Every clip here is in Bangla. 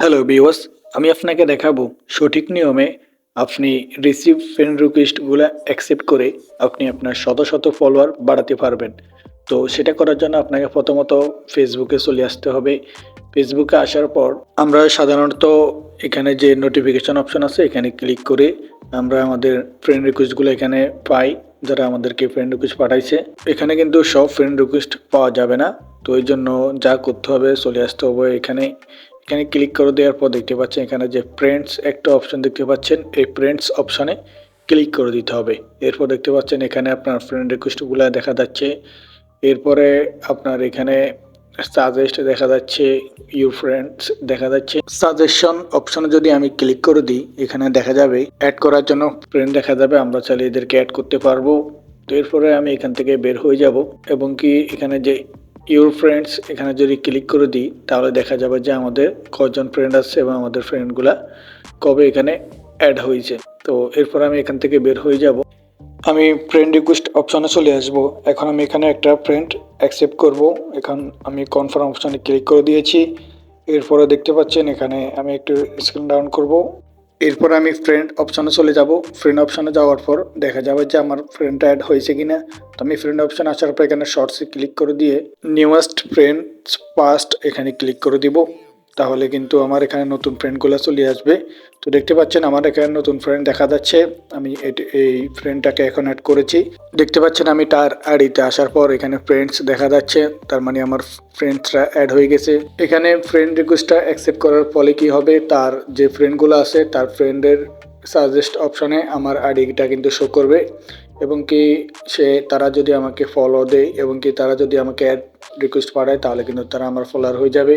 হ্যালো বিওয়াস আমি আপনাকে দেখাবো সঠিক নিয়মে আপনি রিসিভ ফ্রেন্ড রিকোয়েস্টগুলো অ্যাকসেপ্ট করে আপনি আপনার শত শত ফলোয়ার বাড়াতে পারবেন। তো সেটা করার জন্য আপনাকে প্রথমত ফেসবুকে চলে আসতে হবে। ফেসবুকে আসার পর আমরা সাধারণত এখানে যে নোটিফিকেশন অপশন আছে, এখানে ক্লিক করে আমরা আমাদের ফ্রেন্ড রিকোয়েস্টগুলো এখানে পাই, যারা আমাদেরকে ফ্রেন্ড রিকোয়েস্ট পাঠাইছে। এখানে কিন্তু সব ফ্রেন্ড রিকোয়েস্ট পাওয়া যাবে না। তো এই জন্য যা করতে হবে, চলে আসতে হবে এখানে। এখানে ক্লিক করে দেওয়ার পর দেখতে পাচ্ছেন এখানে যে ফ্রেন্ডস একটা অপশন দেখতে পাচ্ছেন। এই ফ্রেন্ডস অপশনে ক্লিক করে দিতে হবে। এরপর দেখতে পাচ্ছেন এখানে আপনার ফ্রেন্ড রিকোয়েস্টগুলো দেখা যাচ্ছে। এরপরে আপনার এখানে সাজেস্ট দেখা যাচ্ছে ইউর ফ্রেন্ডস দেখা যাচ্ছে। সাজেশন অপশনে যদি আমি ক্লিক করে দিই, এখানে দেখা যাবে অ্যাড করার জন্য ফ্রেন্ড দেখা যাবে। আমরা চাইলে এদেরকে অ্যাড করতে পারব। তো এরপরে আমি এখান থেকে বের হয়ে যাব। এবং কি এখানে যে ইউর ফ্রেন্ডস এখানে যদি ক্লিক করে দিই, তাহলে দেখা যাবে যে আমাদের কজন ফ্রেন্ড আছে এবং আমাদের ফ্রেন্ডগুলা কবে এখানে অ্যাড হয়েছে। তো এরপর আমি এখান থেকে বের হয়ে যাব। আমি ফ্রেন্ড রিকোয়েস্ট অপশনে চলে আসব। এখন আমি এখানে একটা ফ্রেন্ড অ্যাকসেপ্ট করব। এখন আমি কনফার্ম অপশানে ক্লিক করে দিয়েছি। এরপরে দেখতে পাচ্ছেন এখানে আমি একটু স্ক্রিন ডাউন করব। এরপর আমি ফ্রেন্ড অপশানে চলে যাব। ফ্রেন্ড অপশনে যাওয়ার পর দেখা যাবে যে আমার ফ্রেন্ডটা অ্যাড হয়েছে কিনা। তো আমি ফ্রেন্ড অপশান আসার পর এখানে শর্টসে ক্লিক করে দিয়ে নিউয়েস্ট ফ্রেন্ডস পাস্ট এখানে ক্লিক করে দিব। তাহলে কিন্তু আমার এখানে নতুন ফ্রেন্ডগুলো চলে আসবে। তো দেখতে পাচ্ছেন আমার এখানে নতুন ফ্রেন্ড দেখা যাচ্ছে। আমি এই ফ্রেন্ডটাকে এখন অ্যাড করেছি। দেখতে পাচ্ছেন আমি তার আইডিতে আসার পর এখানে ফ্রেন্ডস দেখা যাচ্ছে। তার মানে আমার ফ্রেন্ডসরা অ্যাড হয়ে গেছে। এখানে ফ্রেন্ড রিকোয়েস্টটা অ্যাকসেপ্ট করার ফলে কি হবে? তার যে ফ্রেন্ডগুলো আছে, তার ফ্রেন্ডের সাজেস্ট অপশনে আমার আইডিটা কিন্তু শো করবে। এবং কি সে, তারা যদি আমাকে ফলো দেয় এবং কি তারা যদি আমাকে অ্যাড রিকোয়েস্ট পাঠায়, তাহলে কিন্তু তারা আমার ফলোয়ার হয়ে যাবে।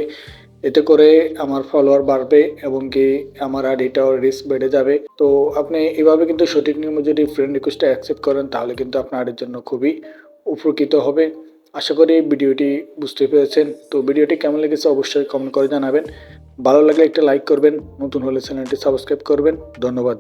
এতে করে আমার ফলোয়ার বাড়বে এবং কি আমার আইডিটাও রিস্ক বেড়ে যাবে। তো আপনি এভাবে কিন্তু সঠিক নিয়মে যদি ফ্রেন্ড রিকোয়েস্টটা অ্যাকসেপ্ট করেন, তাহলে কিন্তু আপনার জন্য খুবই উপকৃত হবে। আশা করি ভিডিওটি বুঝতে পেরেছেন। তো ভিডিওটি কেমন লেগেছে অবশ্যই কমেন্ট করে জানাবেন। ভালো লাগলে একটা লাইক করবেন। নতুন হলে চ্যানেলটি সাবস্ক্রাইব করবেন। ধন্যবাদ।